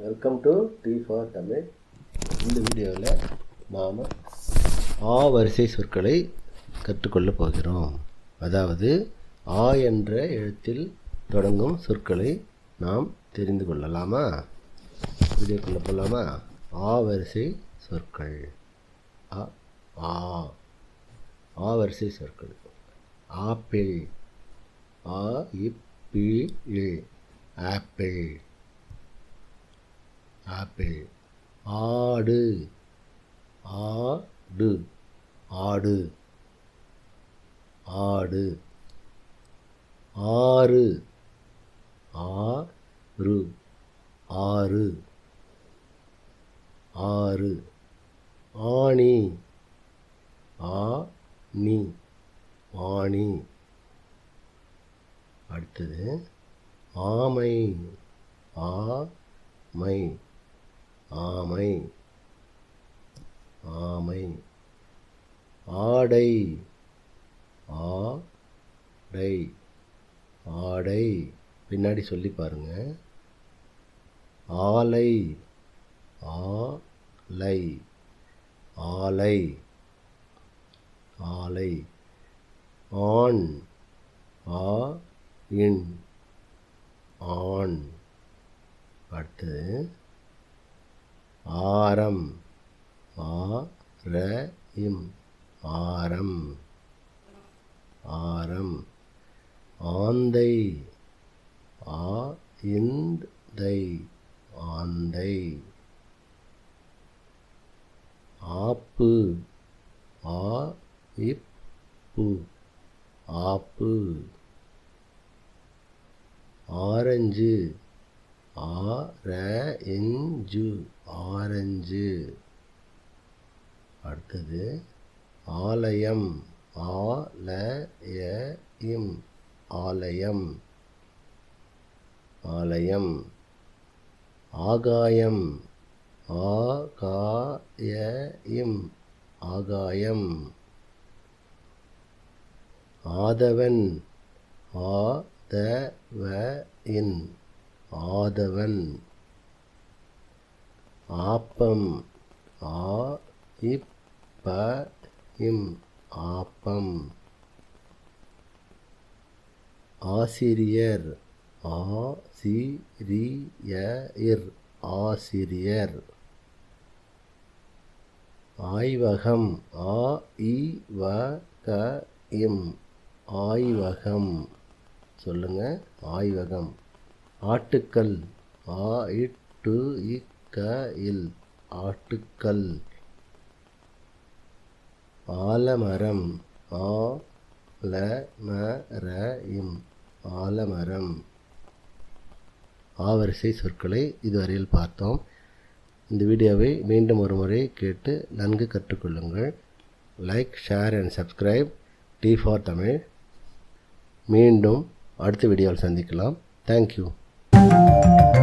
Welcome to D for Tamil இந்த வீடியோவில் நாம் ஆ வரிசை சொற்களை கற்றுக்கொள்ளப் போகிறோம். அதாவது ஆ என்ற எழுத்தில் தொடங்கும் சொற்களை நாம் தெரிந்து கொள்ளலாமா? வீடியோக்குள்ளே போகலாமா ஆ வரிசை சொற்கள். அ ஆ. ஆ வரிசை சொற்கள். ஆப்பிள். ஆ இப்பி ஆப்பிள். ஆப்பிள் ஆடு. ஆடு. ஆடு. ஆடு. ஆறு. ஆறு. ஆறு. ஆறு. ஆணி. ஆ ஆணி. அடுத்தது ஆமை. ஆ ஆமை ஆமை. ஆடை ஆடை. ஆடை. பின்னாடி சொல்லி பாருங்க. ஆலை ஆலை. ஆலை. ஆலை. ஆண் ஆ இன். ஆண். அடுத்தது. ஆரம் ஆ ர இம் ஆரம் ஆரம் ஆந்தை ஆ இந்தை ஆந்தை ஆப்பு ஆ இப்பு ஆப்பு ஆரஞ்சு ஆரஞ்சு ஆரஞ்சு. அடுத்தது ஆலயம். ஆலயம் ஆலயம். ஆலயம். ஆகாயம். ஆகாயம் ஆகாயம். ஆதவன். ஆதவன் ஆதவன். ஆப்பம் ஆ இப்ப இம் ஆப்பம். ஆசிரியர் ஆ சி ரி இர் ஆசிரியர். ஆய்வகம் ஆ இ வ க இம். ஆய்வகம். சொல்லுங்கள் ஆய்வகம். ஆட்டுக்கல். ஆ இட்டு இக்க இல். ஆட்டுக்கல். ஆலமரம். ஆ ல ம ர இம். ஆலமரம். ஆவரிசை சொற்களை இதுவரையில் பார்த்தோம். இந்த வீடியோவை மீண்டும் ஒரு முறை கேட்டு நன்கு கற்றுக்கொள்ளுங்கள். Like share and subscribe D for Tamil மீண்டும் அடுத்த வீடியோவில் சந்திக்கலாம். Thank you Thank you.